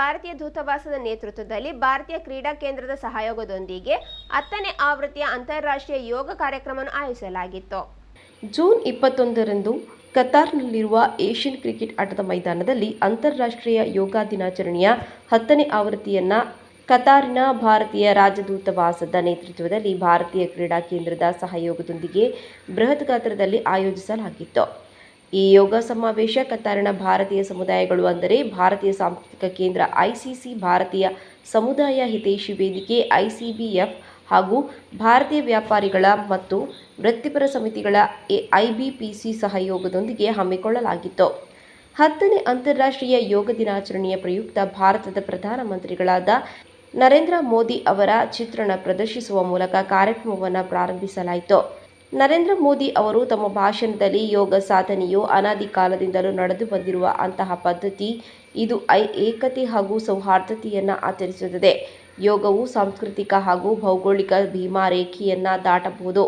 ಭಾರತೀಯ ದೂತಾವಾಸದ ನೇತೃತ್ವದಲ್ಲಿ ಭಾರತೀಯ ಕ್ರೀಡಾ ಕೇಂದ್ರದ ಸಹಯೋಗದೊಂದಿಗೆ ಹತ್ತನೇ ಆವೃತ್ತಿಯ ಅಂತಾರಾಷ್ಟ್ರೀಯ ಯೋಗ ಕಾರ್ಯಕ್ರಮವನ್ನು ಆಯೋಜಿಸಲಾಗಿತ್ತು. ಜೂನ್ ಇಪ್ಪತ್ತೊಂದರಂದು ಕತಾರ್ನಲ್ಲಿರುವ ಏಷ್ಯನ್ ಕ್ರಿಕೆಟ್ ಆಟದ ಮೈದಾನದಲ್ಲಿ ಅಂತಾರಾಷ್ಟ್ರೀಯ ಯೋಗ ದಿನಾಚರಣೆಯ ಹತ್ತನೇ ಆವೃತ್ತಿಯನ್ನ ಕತಾರಿನ ಭಾರತೀಯ ರಾಜದೂತವಾಸದ ನೇತೃತ್ವದಲ್ಲಿ ಭಾರತೀಯ ಕ್ರೀಡಾ ಕೇಂದ್ರದ ಸಹಯೋಗದೊಂದಿಗೆ ಬೃಹತ್ ಗಾತ್ರದಲ್ಲಿ ಆಯೋಜಿಸಲಾಗಿತ್ತು. ಈ ಯೋಗ ಸಮಾವೇಶ ಕತಾರಿನ ಭಾರತೀಯ ಸಮುದಾಯಗಳು ಅಂದರೆ ಭಾರತೀಯ ಸಾಂಸ್ಕೃತಿಕ ಕೇಂದ್ರ ಐಸಿಸಿ, ಭಾರತೀಯ ಸಮುದಾಯ ಹಿತೈಷಿ ವೇದಿಕೆ, ಐಸಿಬಿಎಫ್ ಹಾಗೂ ಭಾರತೀಯ ವ್ಯಾಪಾರಿಗಳ ಮತ್ತು ವೃತ್ತಿಪರ ಸಮಿತಿಗಳ ಐಬಿಪಿಸಿ ಸಹಯೋಗದೊಂದಿಗೆ ಹಮ್ಮಿಕೊಳ್ಳಲಾಗಿತ್ತು. ಹತ್ತನೇ ಅಂತಾರಾಷ್ಟ್ರೀಯ ಯೋಗ ದಿನಾಚರಣೆಯ ಪ್ರಯುಕ್ತ ಭಾರತದ ಪ್ರಧಾನಮಂತ್ರಿಗಳಾದ ನರೇಂದ್ರ ಮೋದಿ ಅವರ ಚಿತ್ರಣ ಪ್ರದರ್ಶಿಸುವ ಮೂಲಕ ಕಾರ್ಯಕ್ರಮವನ್ನು ಪ್ರಾರಂಭಿಸಲಾಯಿತು. ನರೇಂದ್ರ ಮೋದಿ ಅವರು ತಮ್ಮ ಭಾಷಣದಲ್ಲಿ ಯೋಗ ಸಾಧನೆಯು ಅನಾದಿ ಕಾಲದಿಂದಲೂ ನಡೆದು ಬಂದಿರುವ ಅಂತಹ ಪದ್ಧತಿ ಇದು ಐ ಏಕತೆ ಹಾಗೂ ಸೌಹಾರ್ದತೆಯನ್ನು ಆಚರಿಸುತ್ತದೆ. ಯೋಗವು ಸಾಂಸ್ಕೃತಿಕ ಹಾಗೂ ಭೌಗೋಳಿಕ ಭೀಮಾರೇಖೆಯನ್ನು ದಾಟಬಹುದು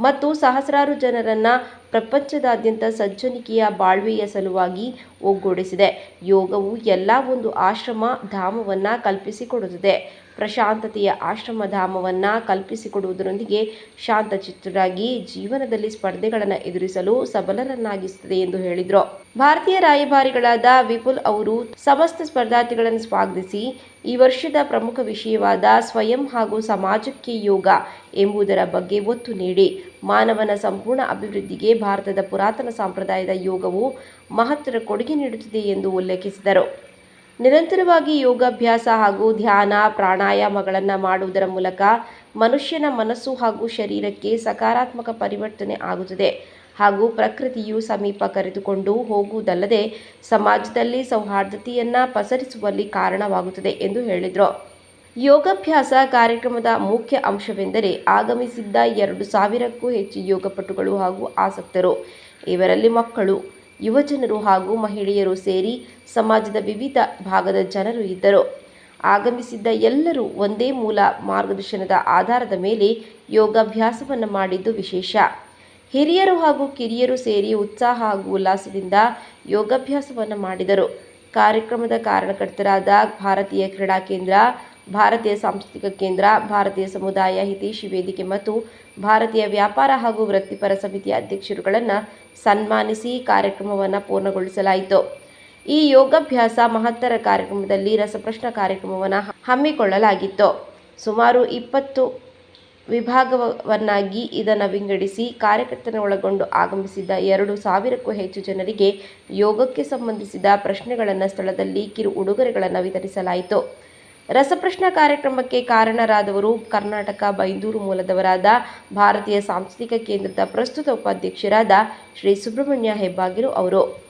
ಮತ್ತು ಸಹಸ್ರಾರು ಜನರನ್ನು ಪ್ರಪಂಚದಾದ್ಯಂತ ಸಜ್ಜನಿಕೆಯ ಬಾಳ್ವೆಯ ಸಲುವಾಗಿ ಒಗ್ಗೂಡಿಸಿದೆ. ಯೋಗವು ಎಲ್ಲ ಒಂದು ಆಶ್ರಮ, ಧಾಮವನ್ನು ಕಲ್ಪಿಸಿಕೊಡುತ್ತದೆ. ಪ್ರಶಾಂತತೆಯ ಆಶ್ರಮಧಾಮವನ್ನು ಕಲ್ಪಿಸಿಕೊಡುವುದರೊಂದಿಗೆ ಶಾಂತಚಿತ್ತರಾಗಿ ಜೀವನದಲ್ಲಿ ಸ್ಪರ್ಧೆಗಳನ್ನು ಎದುರಿಸಲು ಸಬಲರನ್ನಾಗಿಸುತ್ತದೆ ಎಂದು ಹೇಳಿದರು. ಭಾರತೀಯ ರಾಯಭಾರಿಗಳಾದ ವಿಪುಲ್ ಅವರು ಸಮಸ್ತ ಸ್ಪರ್ಧಾರ್ಥಿಗಳನ್ನು ಸ್ವಾಗತಿಸಿ, ಈ ವರ್ಷದ ಪ್ರಮುಖ ವಿಷಯವಾದ ಸ್ವಯಂ ಹಾಗೂ ಸಮಾಜಕ್ಕೆ ಯೋಗ ಎಂಬುದರ ಬಗ್ಗೆ ಒತ್ತು ನೀಡಿ, ಮಾನವನ ಸಂಪೂರ್ಣ ಅಭಿವೃದ್ಧಿಗೆ ಭಾರತದ ಪುರಾತನ ಸಂಪ್ರದಾಯದ ಯೋಗವು ಮಹತ್ತರ ಕೊಡುಗೆ ನೀಡುತ್ತಿದೆ ಎಂದು ಉಲ್ಲೇಖಿಸಿದರು. ನಿರಂತರವಾಗಿ ಯೋಗಾಭ್ಯಾಸ ಹಾಗೂ ಧ್ಯಾನ, ಪ್ರಾಣಾಯಾಮಗಳನ್ನು ಮಾಡುವುದರ ಮೂಲಕ ಮನುಷ್ಯನ ಮನಸ್ಸು ಹಾಗೂ ಶರೀರಕ್ಕೆ ಸಕಾರಾತ್ಮಕ ಪರಿವರ್ತನೆ ಆಗುತ್ತದೆ ಹಾಗೂ ಪ್ರಕೃತಿಯು ಸಮೀಪ ಕರೆದುಕೊಂಡು ಹೋಗುವುದಲ್ಲದೆ ಸಮಾಜದಲ್ಲಿ ಸೌಹಾರ್ದತೆಯನ್ನು ಪಸರಿಸುವಲ್ಲಿ ಕಾರಣವಾಗುತ್ತದೆ ಎಂದು ಹೇಳಿದರು. ಯೋಗಾಭ್ಯಾಸ ಕಾರ್ಯಕ್ರಮದ ಮುಖ್ಯ ಅಂಶವೆಂದರೆ ಆಗಮಿಸಿದ್ದ ಎರಡು ಸಾವಿರಕ್ಕೂ ಹೆಚ್ಚು ಯೋಗಪಟುಗಳು ಹಾಗೂ ಆಸಕ್ತರು. ಇವರಲ್ಲಿ ಮಕ್ಕಳು ಯುವಜನರು ಹಾಗೂ ಮಹಿಳೆಯರು ಸೇರಿ ಸಮಾಜದ ವಿವಿಧ ಭಾಗದ ಜನರು ಇದ್ದರು. ಆಗಮಿಸಿದ್ದ ಎಲ್ಲರೂ ಒಂದೇ ಮೂಲ ಮಾರ್ಗದರ್ಶನದ ಆಧಾರದ ಮೇಲೆ ಯೋಗಾಭ್ಯಾಸವನ್ನು ಮಾಡಿದ್ದು ವಿಶೇಷ. ಹಿರಿಯರು ಹಾಗೂ ಕಿರಿಯರು ಸೇರಿ ಉತ್ಸಾಹ ಹಾಗೂ ಉಲ್ಲಾಸದಿಂದ ಯೋಗಾಭ್ಯಾಸವನ್ನು ಮಾಡಿದರು. ಕಾರ್ಯಕ್ರಮದ ಕಾರಣಕರ್ತರಾದ ಭಾರತೀಯ ಕ್ರೀಡಾ ಕೇಂದ್ರ, ಭಾರತೀಯ ಸಾಂಸ್ಕೃತಿಕ ಕೇಂದ್ರ, ಭಾರತೀಯ ಸಮುದಾಯ ಹಿತೈಷಿ ವೇದಿಕೆ ಮತ್ತು ಭಾರತೀಯ ವ್ಯಾಪಾರ ಹಾಗೂ ವೃತ್ತಿಪರ ಸಮಿತಿಯ ಅಧ್ಯಕ್ಷರುಗಳನ್ನು ಸನ್ಮಾನಿಸಿ ಕಾರ್ಯಕ್ರಮವನ್ನು ಪೂರ್ಣಗೊಳಿಸಲಾಯಿತು. ಈ ಯೋಗಾಭ್ಯಾಸ ಮಹತ್ತರ ಕಾರ್ಯಕ್ರಮದಲ್ಲಿ ರಸಪ್ರಶ್ನ ಕಾರ್ಯಕ್ರಮವನ್ನು ಹಮ್ಮಿಕೊಳ್ಳಲಾಗಿತ್ತು. ಸುಮಾರು ಇಪ್ಪತ್ತು ವಿಭಾಗವನ್ನಾಗಿ ಇದನ್ನು ವಿಂಗಡಿಸಿ ಕಾರ್ಯಕರ್ತನ ಒಳಗೊಂಡು ಆಗಮಿಸಿದ್ದ ಎರಡು ಸಾವಿರಕ್ಕೂ ಹೆಚ್ಚು ಜನರಿಗೆ ಯೋಗಕ್ಕೆ ಸಂಬಂಧಿಸಿದ ಪ್ರಶ್ನೆಗಳನ್ನು ಸ್ಥಳದಲ್ಲಿ ಕಿರು ಉಡುಗೊರೆಗಳನ್ನು ವಿತರಿಸಲಾಯಿತು. ರಸಪ್ರಶ್ನ ಕಾರ್ಯಕ್ರಮಕ್ಕೆ ಕಾರಣರಾದವರು ಕರ್ನಾಟಕ, ಬೈಂದೂರು ಮೂಲದವರಾದ ಭಾರತೀಯ ಸಾಂಸ್ಕೃತಿಕ ಕೇಂದ್ರದ ಪ್ರಸ್ತುತ ಉಪಾಧ್ಯಕ್ಷರಾದ ಶ್ರೀ ಸುಬ್ರಹ್ಮಣ್ಯ ಹೆಬ್ಬಾಗಿಲು ಅವರು.